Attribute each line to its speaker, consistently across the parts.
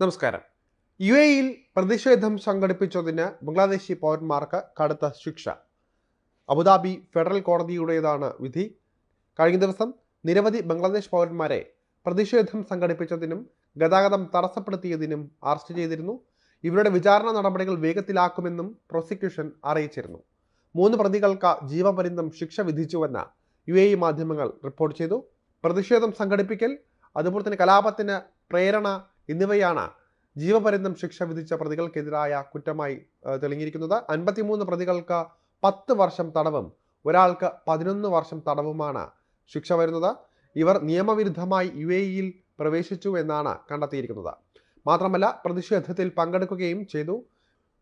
Speaker 1: നമസ്കാരം. യു എയിൽ പ്രതിഷേധം സംഘടിപ്പിച്ചതിന് ബംഗ്ലാദേശി പൗരന്മാർക്ക് കടുത്ത ശിക്ഷ. അബുദാബി ഫെഡറൽ കോടതിയുടേതാണ് വിധി. കഴിഞ്ഞ ദിവസം നിരവധി ബംഗ്ലാദേശ് പൗരന്മാരെ പ്രതിഷേധം സംഘടിപ്പിച്ചതിനും ഗതാഗതം തടസ്സപ്പെടുത്തിയതിനും അറസ്റ്റ് ചെയ്തിരുന്നു. ഇവരുടെ വിചാരണ നടപടികൾ വേഗത്തിലാക്കുമെന്നും പ്രോസിക്യൂഷൻ അറിയിച്ചിരുന്നു. മൂന്ന് പ്രതികൾക്ക് ജീവപര്യന്തം ശിക്ഷ വിധിച്ചുവെന്ന യു എ മാധ്യമങ്ങൾ റിപ്പോർട്ട് ചെയ്തു. പ്രതിഷേധം സംഘടിപ്പിക്കൽ അതുപോലെ തന്നെ കലാപത്തിന് പ്രേരണ എന്നിവയാണ് ജീവപര്യന്തം ശിക്ഷ വിധിച്ച പ്രതികൾക്കെതിരായ കുറ്റമായി തെളിഞ്ഞിരിക്കുന്നത്. അൻപത്തിമൂന്ന് പ്രതികൾക്ക് പത്ത് വർഷം തടവും ഒരാൾക്ക് പതിനൊന്ന് വർഷം തടവുമാണ് ശിക്ഷ വരുന്നത്. ഇവർ നിയമവിരുദ്ധമായി യു എ ഇയിൽ പ്രവേശിച്ചു എന്നാണ് കണ്ടെത്തിയിരിക്കുന്നത്. മാത്രമല്ല പ്രതിഷേധത്തിൽ പങ്കെടുക്കുകയും ചെയ്തു.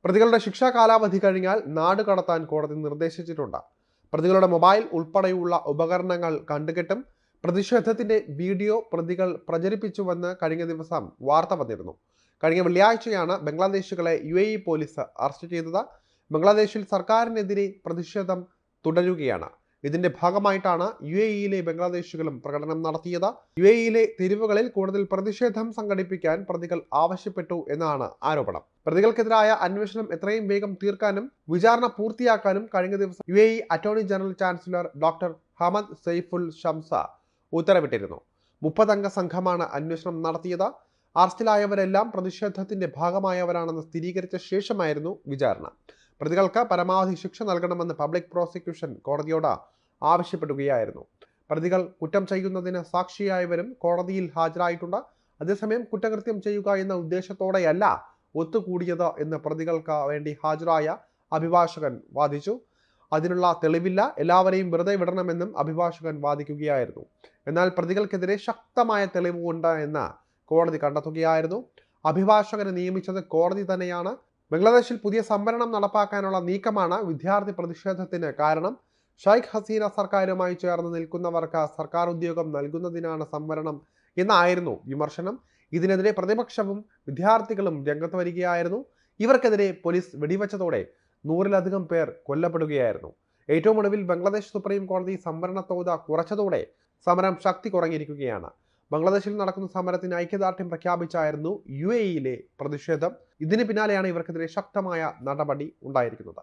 Speaker 1: പ്രതികളുടെ ശിക്ഷാ കാലാവധി കഴിഞ്ഞാൽ നാട് കടത്താൻ കോടതി നിർദ്ദേശിച്ചിട്ടുണ്ട്. പ്രതികളുടെ മൊബൈൽ ഉൾപ്പെടെയുള്ള ഉപകരണങ്ങൾ കണ്ടുകെട്ടും. പ്രതിഷേധത്തിന്റെ വീഡിയോ പ്രതികൾ പ്രചരിപ്പിച്ചുവെന്ന് കഴിഞ്ഞ ദിവസം വാർത്ത വന്നിരുന്നു. കഴിഞ്ഞ വെള്ളിയാഴ്ചയാണ് ബംഗ്ലാദേശുകളെ U A E police arrest ചെയ്തത്. ബംഗ്ലാദേശിൽ സർക്കാരിനെതിരെ പ്രതിഷേധം തുടരുകയാണ്. ഇതിന്റെ ഭാഗമായിട്ടാണ് യു എ ഇയിലെ ബംഗ്ലാദേശികളും പ്രകടനം നടത്തിയത്. യു എ ഇയിലെ തെരുവുകളിൽ കൂടുതൽ പ്രതിഷേധം സംഘടിപ്പിക്കാൻ പ്രതികൾ ആവശ്യപ്പെട്ടു എന്നാണ് ആരോപണം. പ്രതികൾക്കെതിരായ അന്വേഷണം എത്രയും വേഗം തീർക്കാനും വിചാരണ പൂർത്തിയാക്കാനും കഴിഞ്ഞ ദിവസം U attorney general chancellor doctor Hamad Saiful Shamsa ഉത്തരവിട്ടിരുന്നു. മുപ്പതംഗ സംഘമാണ് അന്വേഷണം നടത്തിയത്. അറസ്റ്റിലായവരെല്ലാം പ്രതിഷേധത്തിന്റെ ഭാഗമായവരാണെന്ന് സ്ഥിരീകരിച്ച ശേഷമായിരുന്നു വിചാരണ. പ്രതികൾക്ക് പരമാവധി ശിക്ഷ നൽകണമെന്ന് പബ്ലിക് പ്രോസിക്യൂഷൻ കോടതിയോട് ആവശ്യപ്പെടുകയായിരുന്നു. പ്രതികൾ കുറ്റം ചെയ്യുന്നതിന് സാക്ഷിയായവരും കോടതിയിൽ ഹാജരായിട്ടുണ്ട്. അതേസമയം കുറ്റകൃത്യം ചെയ്യുക എന്ന ഉദ്ദേശത്തോടെയല്ല ഒത്തുകൂടിയത് എന്ന് പ്രതികൾക്ക് വേണ്ടി ഹാജരായ അഭിഭാഷകൻ വാദിച്ചു. അതിനുള്ള തെളിവില്ല. എല്ലാവരെയും വെറുതെ വിടണമെന്നും അഭിഭാഷകൻ വാദിക്കുകയായിരുന്നു. എന്നാൽ പ്രതികൾക്കെതിരെ ശക്തമായ തെളിവുണ്ട് എന്ന് കോടതി കണ്ടെത്തുകയായിരുന്നു. അഭിഭാഷകനെ നിയമിച്ചത് കോടതി തന്നെയാണ്. ബംഗ്ലാദേശിൽ പുതിയ സംവരണം നടപ്പാക്കാനുള്ള നീക്കമാണ് വിദ്യാർത്ഥി പ്രതിഷേധത്തിന് കാരണം. ഷൈഖ് ഹസീന സർക്കാരുമായി ചേർന്ന് നിൽക്കുന്നവർക്ക് സർക്കാർ ഉദ്യോഗം നൽകുന്നതിനാണ് സംവരണം എന്നായിരുന്നു വിമർശനം. ഇതിനെതിരെ പ്രതിപക്ഷവും വിദ്യാർത്ഥികളും രംഗത്ത് വരികയായിരുന്നു. ഇവർക്കെതിരെ പോലീസ് വെടിവെച്ചതോടെ നൂറിലധികം പേർ കൊല്ലപ്പെടുകയായിരുന്നു. ഏറ്റവും ഒടുവിൽ ബംഗ്ലാദേശ് സുപ്രീം കോടതി സംവരണ തോത് കുറച്ചതോടെ സമരം ശക്തി കുറഞ്ഞിരിക്കുകയാണ്. ബംഗ്ലാദേശിൽ നടക്കുന്ന സമരത്തിന് ഐക്യദാർഢ്യം പ്രഖ്യാപിച്ചായിരുന്നു യു എ ഇയിലെ പ്രതിഷേധം. ഇതിന് പിന്നാലെയാണ് ഇവർക്കെതിരെ ശക്തമായ നടപടി ഉണ്ടായിരിക്കുന്നത്.